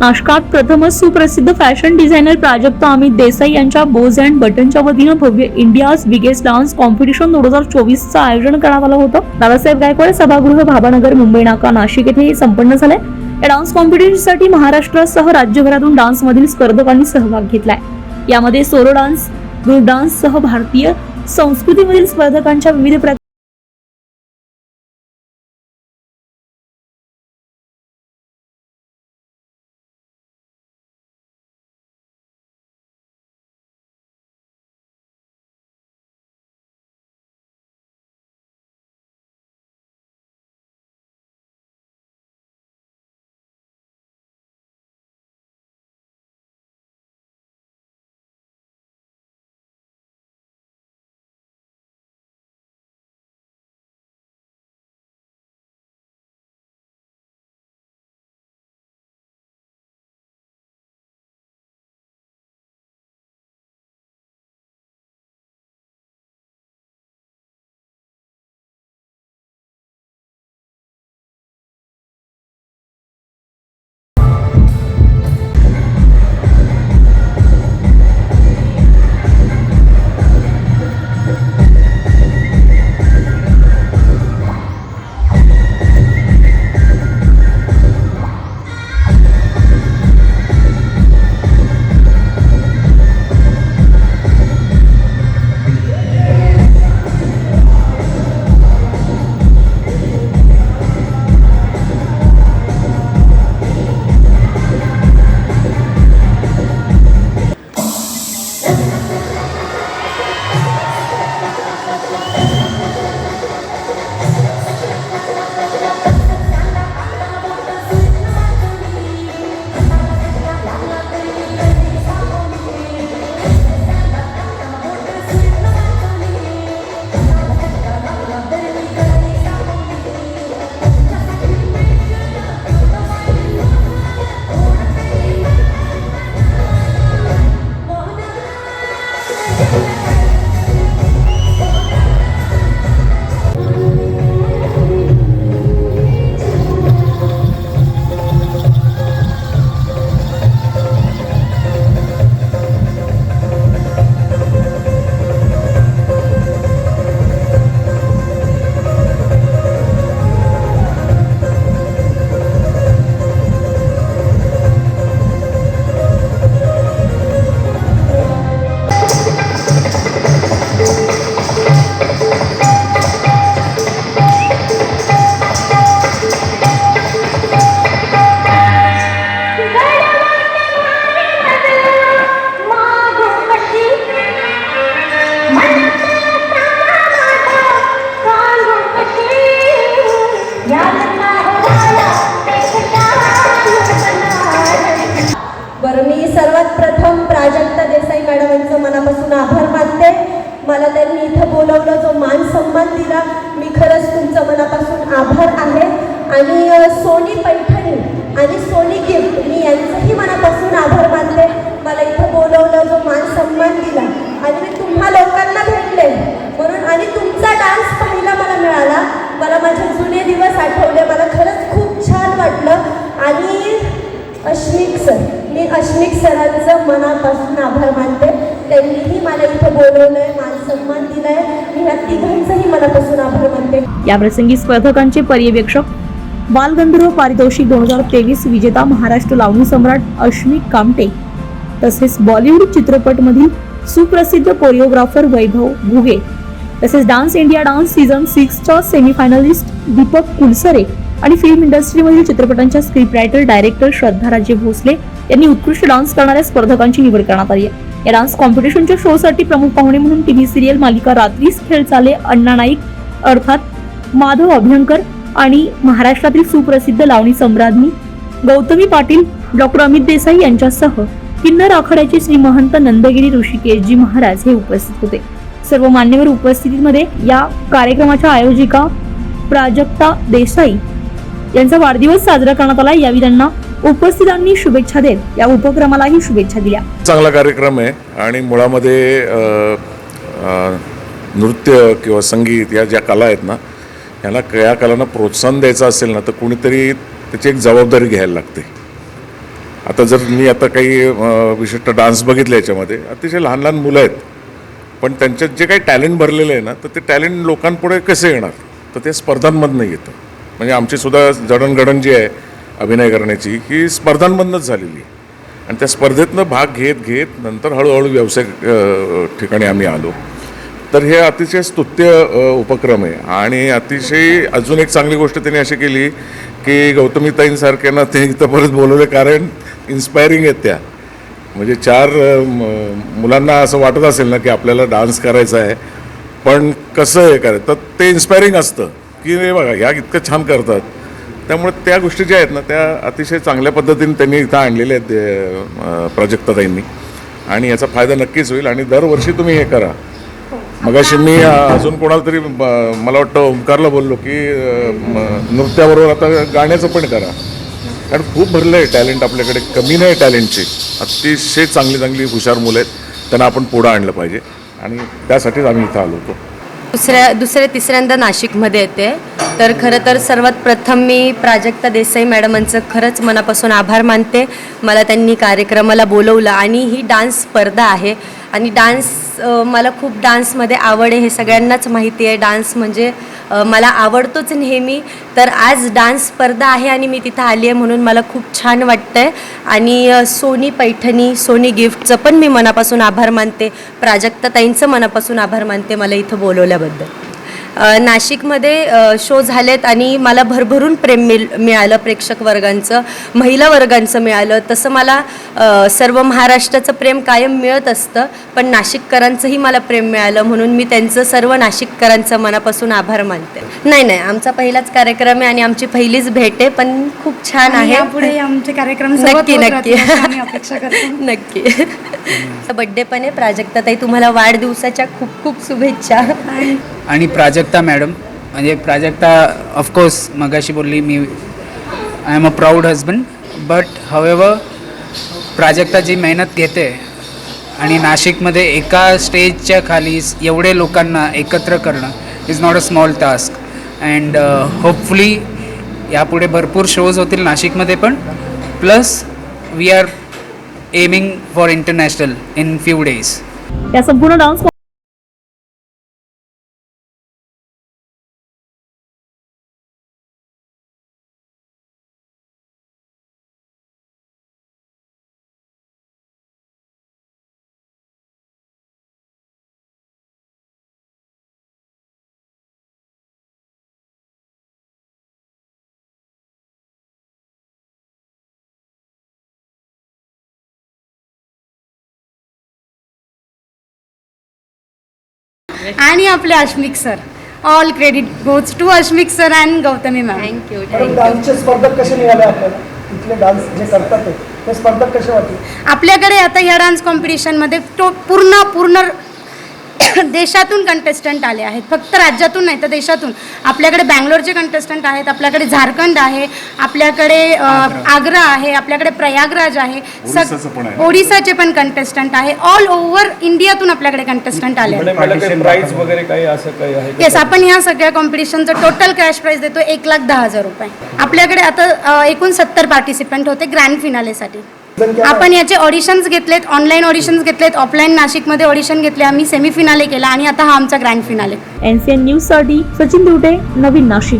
नाशकात प्रथमच सुप्रसिद्ध फॅशन डिझायनर प्राजक्ता अमित देसाई यांच्या बोज अँड बटनच्या वतीनं भव्य इंडियाज बिगेस्ट डान्स कॉम्पिटिशन दोन हजार चोवीसचं आयोजन करण्यात आलं होतं. दादासाहेब गायकवाड सभागृह भाबानगर मुंबई नाका नाशिक येथे हे संपन्न झालंय. या डान्स कॉम्पिटिशनसाठी महाराष्ट्रासह राज्यभरातून डान्समधील स्पर्धकांनी सहभाग घेतलाय. यामध्ये सोलो डान्स ग्रुप डान्स सह भारतीय संस्कृतीमधील स्पर्धकांच्या विविध प्रकार आणि सोनी पैठणी आणि सोनी गिफ्ट. मी यांचंही मनापासून आभार मानते. मला इथं बोलवलं जो मान सन्मान दिला आणि मी तुम्हा लोकांना भेटले. म्हणून आणि तुमचा डान्स पाहायला मला मिळाला. मला माझे जुने दिवस आठवले. मला खरंच खूप छान वाटलं. आणि अश्मिक सर मी अश्मिक सरांचं मनापासून आभार मानते. त्यांनीही मला इथं बोलवलंय मान सन्मान दिलाय. मी ह्या तिघांचंही मनापासून आभार मानते. याप्रसंगी स्पर्धकांचे पर्यवेक्षक बालगंधर्व पारितोषिक दोन हजार तेवीस विजेता महाराष्ट्र लावणी सम्राट अश्विक कामटे तसेच बॉलिवूड चित्रपटमधील सुप्रसिद्ध कोरिओग्राफर वैभव घुगे तसेच डान्स इंडिया डान्स सीझन सिक्सच्या सेमीफायनलिस्ट दीपक कुलसरे आणि फिल्म इंडस्ट्रीमधील चित्रपटांच्या script writer director Shraddharaje Bhosale यांनी उत्कृष्ट डान्स करणाऱ्या स्पर्धकांची निवड करण्यात आली आहे. या डान्स कॉम्पिटिशनच्या शोसाठी प्रमुख पाहुणे म्हणून टीव्ही सिरियल मालिका रात्रीस खेळ चाले अण्णा नाईक अर्थात माधव अभ्यंकर आणि महाराष्ट्रातील सुप्रसिद्ध लावणी सम्राज्ञी गौतमी पाटील डॉक्टर अमित देसाई यांच्यासह किन्नर आखाड्याचे श्री महंत नंदगिरी ऋषिकेशजी महाराज हे उपस्थित होते. सर्व मान्यवर उपस्थितीमध्ये या कार्यक्रमाच्या आयोजिका प्राजक्ता देसाई यांचा वाढदिवस साजरा करण्यात आला. यावेळी त्यांना उपस्थितांनी शुभेच्छा देत या उपक्रमालाही शुभेच्छा दिल्या. चांगला कार्यक्रम आहे आणि मुळामध्ये नृत्य किंवा संगीत या ज्या कला आहेत ना ह्याला क्रियाकलांना प्रोत्साहन द्यायचं असेल ना तर कुणीतरी त्याची एक जबाबदारी घ्यायला लागते. आता जर मी आता काही विशिष्ट डान्स बघितले याच्यामध्ये अतिशय लहान लहान मुलं आहेत. पण त्यांच्यात जे काही टॅलेंट भरलेलं आहे ना तर ते टॅलेंट लोकांपुढे कसे येणार? तर ते स्पर्धांमधनं येतं. म्हणजे आमचीसुद्धा जडणघडण जी आहे अभिनय करण्याची ही स्पर्धांमधनंच झालेली आहे. आणि त्या स्पर्धेतनं भाग घेत घेत नंतर हळूहळू व्यावसायिक ठिकाणी आम्ही आलो. तर हे अतिशय स्तुत्य उपक्रम आहे. आणि अतिशय अजून एक चांगली गोष्ट त्यांनी अशी केली की गौतमीताईंसारख्यांना ते इथं परत बोलवले कारण इन्स्पायरिंग आहेत त्या. म्हणजे चार म- मुलांना असं वाटत असेल ना की आपल्याला डान्स करायचा आहे पण कसं हे करायचं? तर ते इन्स्पायरिंग असतं की रे बघा ह्या इतकं छान करतात. त्यामुळे त्या गोष्टी ज्या आहेत ना त्या अतिशय चांगल्या पद्धतीने त्यांनी इथं आणलेल्या आहेत प्राजक्ताताईंनी आणि याचा फायदा नक्कीच होईल आणि दरवर्षी तुम्ही हे करा. मगाशी मी अजून कोणाला तरी मला वाटतं ओंकारला बोललो की नृत्याबरोबर आता गाण्याचं पण करा. कारण खूप भरलं आहे टॅलेंट आपल्याकडे कमी नाही टॅलेंटची. अतिशय चांगली चांगली हुशार मुलं आहेत. त्यांना आपण पुढं आणलं पाहिजे. आणि त्यासाठीच आम्ही इथं आलो होतो. दुसऱ्या दुसऱ्या तिसऱ्यांदा नाशिकमध्ये येते. तर खरं तर सर्वात प्रथम मी प्राजक्ता देसाई मॅडमांचं खरंच मनापासून आभार मानते. मला त्यांनी कार्यक्रमाला बोलवलं आणि ही डान्स स्पर्धा आहे. आणि डान्स मला खूप डान्समध्ये आवड आहे हे सगळ्यांनाच माहिती आहे. डान्स म्हणजे मला आवडतोच नेहमी. तर आज डान्स स्पर्धा आहे आणि मी तिथं आली आहे म्हणून मला खूप छान वाटतं आहे आणि सोनी पैठणी सोनी गिफ्टचं पण मी मनापासून आभार मानते. प्राजक्ताताईंचं मनापासून आभार मानते मला इथं बोलवल्याबद्दल. नाशिकमध्ये शो झालेत आणि मला भरभरून प्रेम मिळ मिळालं प्रेक्षक वर्गांचं महिला वर्गांचं मिळालं. तसं मला सर्व महाराष्ट्राचं प्रेम कायम मिळत असतं पण नाशिककरांचंही मला प्रेम मिळालं म्हणून मी त्यांचं सर्व नाशिककरांचं मनापासून आभार मानते. नाही नाही आमचा पहिलाच कार्यक्रम आहे आणि आमची पहिलीच भेट आहे पण खूप छान आहे. यापुढे आमचे कार्यक्रम नक्की, नक्की. नक्की. बड्डे पण आहे प्राजक्ताताई तुम्हाला वाढदिवसाच्या खूप खूप शुभेच्छा. आणि प्राजक्ता मॅडम म्हणजे प्राजक्ता ऑफकोर्स मगाशी बोलली मी I am a proud husband but however Prajakta जी मेहनत घेते आणि नाशिकमध्ये एका स्टेजच्या खाली एवढे लोकांना एकत्र करणं is not a small task and hopefully यापुढे भरपूर शोज होतील नाशिकमध्ये पण. Plus we are aiming for international in few days या संपूर्ण डान्स आणि आपले Ashmik sir. All credit goes to Ashmik sir and Gautami ma'am thank you डान्सचे स्पर्धक कसे निघाले आपल्याला? इथले डान्स जे करतात ते. ते स्पर्धक कसे वाटले? आपल्याकडे आता या डान्स कॉम्पिटिशनमध्ये तो पूर्ण पूर्ण देशातून कंटेस्टंट आले आहेत. फक्त राज्यातून नाही तर देशातून. आपल्याकडे बँगलोरचे कंटेस्टंट आहेत आपल्याकडे झारखंड आहे आपल्याकडे आग्रा. आहे आपल्याकडे प्रयागराज आहे. आहे. ओडिसाचे पण कंटेस्टंट आहे. ऑल ओव्हर इंडियातून आपल्याकडे कंटेस्टंट आले आहेत? येस आपण ह्या सगळ्या कॉम्पिटिशनचं टोटल कॅश प्राईज देतो एक लाख दहा हजार रुपये. आपल्याकडे आता एकूण सत्तर पार्टिसिपंट होते ग्रँड फिनालेसाठी आपण याचे ऑडिशन्स घेतलेत ऑनलाईन ऑडिशन्स घेतलेत ऑफलाईन नाशिकमध्ये ऑडिशन घेतले आम्ही सेमी फिनाले केला आणि आता हा आमचा ग्रँड फिनाले एनसीएन न्यूजसाठी सचिन दिवटे नवीन नाशिक.